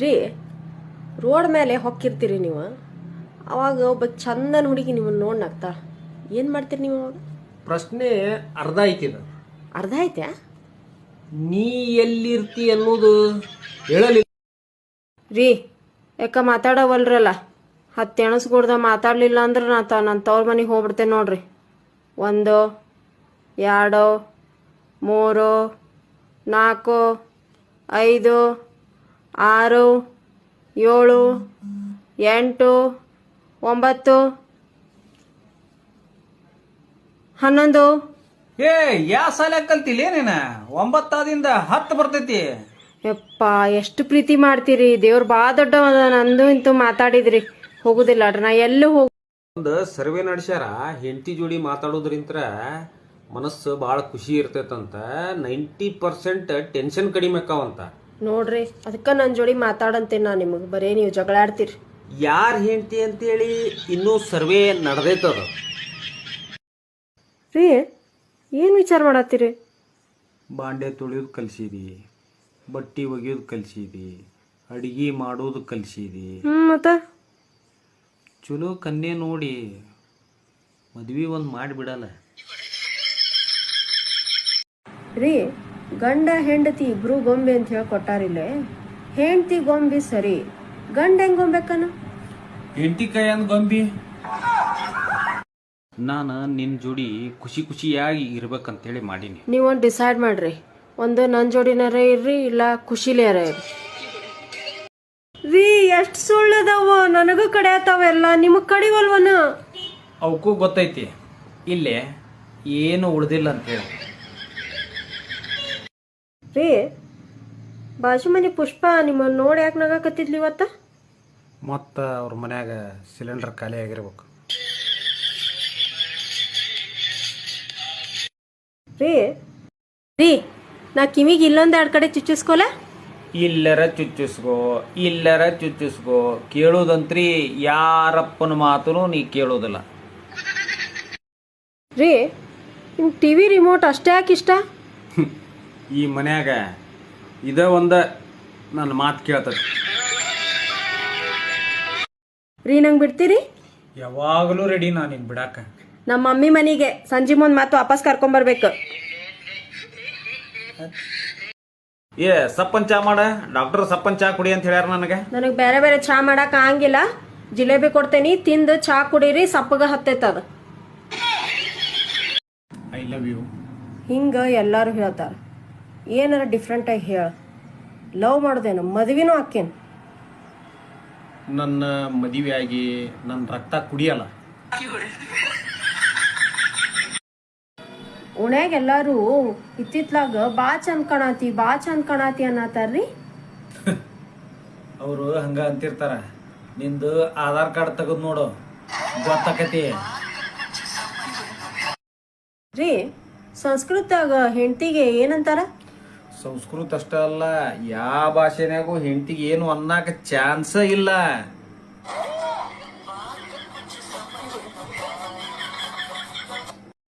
ರೀ ರೋಡ್ ಮೇಲೆ ಹೊಕ್ಕಿರ್ತೀರಿ ನೀವು. ಅವಾಗ ಒಬ್ಬ ಚಂದನ ಹುಡುಗಿ ನಿಮ್ಮನ್ನ ನೋಡಿ ನಗ್ತಾ. ಏನು ಮಾಡ್ತೀರಿ ನೀವು ಅವಾಗ? ಪ್ರಶ್ನೆ ಅರ್ಧ ಐತಿದ ಅರ್ಧ ಐತೆ ನೀ ಎಲ್ಲಿರ್ತಿ ಅನ್ನೋದು ಹೇಳಲಿಲ್ಲ. ರೀ ಯಾಕ ಮಾತಾಡವಲ್ರಲ್ಲ. ಹತ್ತು ಎಣಸ್ಕೊಡ್ದ ಮಾತಾಡಲಿಲ್ಲ ಅಂದ್ರೆ ನಾ ತ ನನ್ನ ತವ್ರ ಮನೆಗೆ ಹೋಗ್ಬಿಡ್ತೇನೆ ನೋಡ್ರಿ. ಒಂದು ಎರಡು ಮೂರು ನಾಲ್ಕು ಐದು ಆರು ಏಳು ಎಂಟು ಒಂಬತ್ತು. ಹನ್ನೊಂದು. ಏ ಯಾ ಸಾಲ ಕಲ್ತಿಲ್ಲ ನೀನ? ಒಂಬತ್ತಾದಿಂದ ಹತ್ತು ಬರ್ತೈತಿ. ಯಪ್ಪ ಎಷ್ಟು ಪ್ರೀತಿ ಮಾಡ್ತೀರಿ. ದೇವ್ರು ಭಾಳ ದೊಡ್ಡ ನಂದು ಇಂತು ಮಾತಾಡಿದ್ರಿ. ಹೋಗುದಿಲ್ಲ ಅಡ್ರ ನಾ ಎಲ್ಲೂ ಹೋಗ ಒಂದು ಸರ್ವೆ ನಡೆಸ್ಯಾರ ಹೆಂಡತಿ ಜೋಡಿ ಮಾತಾಡೋದ್ರಿಂತ ಮನಸ್ಸು ಭಾಳ ಖುಷಿ ಇರ್ತೈತಂತ. ನೈಂಟಿ ಪರ್ಸೆಂಟ್ ಟೆನ್ಷನ್ ಕಡಿಮೆ ಆಕಾವಂತ ನೋಡ್ರಿ ಅದಕ್ಕ ನನ್ನ ಜೋಡಿ ಮಾತಾಡಂತೇನೆ ನಾ ನಿಮಗೆ. ಬರೇ ನೀವು ಜಗಳಾಡ್ತೀರಿ. ಯಾರ್ ಹೆಂಡತಿ ಅಂತೇಳಿ ಇನ್ನೂ ಸರ್ವೆ ನಡೆದೈತದ ರೀ ಏನು ವಿಚಾರ ಮಾಡತ್ತೀರಿ? ಬಾಂಡೆ ತೊಳೆಯೋದು ಕಲ್ಸಿದಿ ಬಟ್ಟಿ ಒಗೆಯೋದು ಕಲಿಸಿದಿ ಅಡಿಗೆ ಮಾಡೋದು ಕಲ್ಸಿದಿ. ಹ್ಞೂ ಮತ್ತೆ? ಚಲೋ ಕನ್ಯೆ ನೋಡಿ ಮದ್ವಿ ಒಂದು ಮಾಡಿಬಿಡಲ್ಲ. ರೀ ಗಂಡ ಹೆಂಡತಿ ಇಬ್ರು ಗೊಂಬೆ ಅಂತ ಹೇಳಿ ಕೊಟ್ಟಾರಿಲ್ಲೇ ಹೆಂಡತಿ ಗೊಂಬೆ ಸರಿ. ಗಂಡ ಹೆಂಗ್ ಗೊಂಬೆಕನ ಹೆಂಡತಿ ಕೈಯಂದ್ ಗೊಂಬಿ. ನಾನು ನಿನ್ನ ಜೋಡಿ ಖುಷಿ ಖುಷಿಯಾಗಿ ಇರ್ಬೇಕಂತೇಳಿ ಮಾಡೀನಿ. ನೀವೊಂದು ಡಿಸೈಡ್ ಮಾಡ್ರಿ. ಒಂದು ನನ್ನ ಜೋಡಿನಾರ ಇರ್ರಿ ಇಲ್ಲ ಖುಷಿಲೇರ ಇರ್ರಿ. ರೀ ಎಷ್ಟು ಸುಳ್ಳದವ? ನನಗೂ ಕಡಿಯತಾವೆಲ್ಲ ನಿಮಗೆ ಕಡಿವಲ್ವನ ಅವಕ್ಕೂ ಗೊತ್ತೈತಿ. ಇಲ್ಲೇ ಏನು ಉಳ್ದಿಲ್ಲ ಅಂತೇಳಿ ರೀ ಬಾಜು ಮನೆ ಪುಷ್ಪ ನಿಮ್ಮ ನೋಡಿ ಯಾಕೆ ನಗಾಕತ್ತಿದ್ಲಿ ಇವತ್ತ? ಮತ್ತು ಅವ್ರ ಮನ್ಯಾಗ ಸಿಲಿಂಡರ್ ಖಾಲಿ ಆಗಿರ್ಬೇಕು. ರೀ ರೀ ನಾ ಕಿವಿಗೆ ಇಲ್ಲೊಂದು ಎರಡು ಕಡೆ ಚುಚ್ಚಿಸ್ಕೊಲ? ಇಲ್ಲರ ಚುಚ್ಚಿಸ್ಕೋ ಇಲ್ಲರ ಚುಚ್ಚಿಸ್ಕೋ ಕೇಳೋದಂತ್ರಿ ಯಾರಪ್ಪನ ಮಾತನು ನೀ ಕೇಳೋದಿಲ್ಲ. ರೀ ನಿಮ್ಮ ಟಿ ವಿ ರಿಮೋಟ್ ಅಷ್ಟೇ ಯಾಕೆ ಇಷ್ಟ? ಈ ಮನ್ಯಾಗ ಇದ ಒಂದ ನನ್ನ ಮಾತು ಕೇಳ್ತದೆ. ರೀ ನಂಗೆ ಬಿಡ್ತೀರಿ? ಯಾವಾಗಲೂ ರೆಡಿ ನಾನು ನಿನ್ ಬಿಡಾಕ. ನಮ್ಮ ಮಮ್ಮಿ ಮನೆಗೆ ಸಂಜೆ ಮುಂದೆ ಮಾತು ವಾಪಸ್ ಕರ್ಕೊಂಬರ್ಬೇಕು ಏ ಸಪ್ಪನ್ ಚಾ ಮಾಡ ಡಾಕ್ಟರ್ ಸಪ್ಪನ್ ಚಾ ಕುಡಿ ಅಂತ ಹೇಳ್ಯಾರ ನನಗೆ. ನನಗೆ ಬೇರೆ ಬೇರೆ ಚಾ ಮಾಡಕ್ ಆಗಂಗಿಲ್ಲ. ಜಿಲೇಬಿ ಕೊಡ್ತೇನಿ ತಿಂದು ಚಾ ಕುಡೀರಿ ಸಪ್ಪಗ ಅದು. ಐ ಲವ್ ಯು ಹಿಂಗ ಎಲ್ಲಾರು ಹೇಳ್ತಾರ. ಏನಾರ ಡಿಫ್ರೆಂಟಾಗಿ ಹೇಳ. ಲವ್ ಮಾಡೋದೇನು? ಮದುವೆನೂ ಹಾಕೇನು ನನ್ನ ಮದುವೆಯಾಗಿ ನನ್ನ ರಕ್ತ ಕುಡಿಯಲ್ಲ. ಓಣ್ಯಾಗ ಎಲ್ಲಾರು ಇತ್ತಿತ್ಲಾಗ ಬಾ ಚಂದ್ ಕಣಾತಿ ಬಾ ಚಂದ್ ಕಣಾತಿ ಅನ್ನತಾರ್ರಿ? ಅವರು ಹಂಗ ಅಂತಿರ್ತಾರ. ನಿಂದು ಆಧಾರ್ ಕಾರ್ಡ್ ತೆಗೆದು ನೋಡು. ಗೊತ್ತಾಕತಿ. ರೀ ಸಂಸ್ಕೃತಾಗ ಹೆಂಡತಿಗೆ ಏನಂತಾರ? ಸಂಸ್ಕೃತ ಅಷ್ಟೇ ಅಲ್ಲ ಯಾವ ಭಾಷೆನಾಗೂ ಹೆಂಡತಿಗೆ ಏನು ಅನ್ನಕ ಚಾನ್ಸ ಇಲ್ಲ.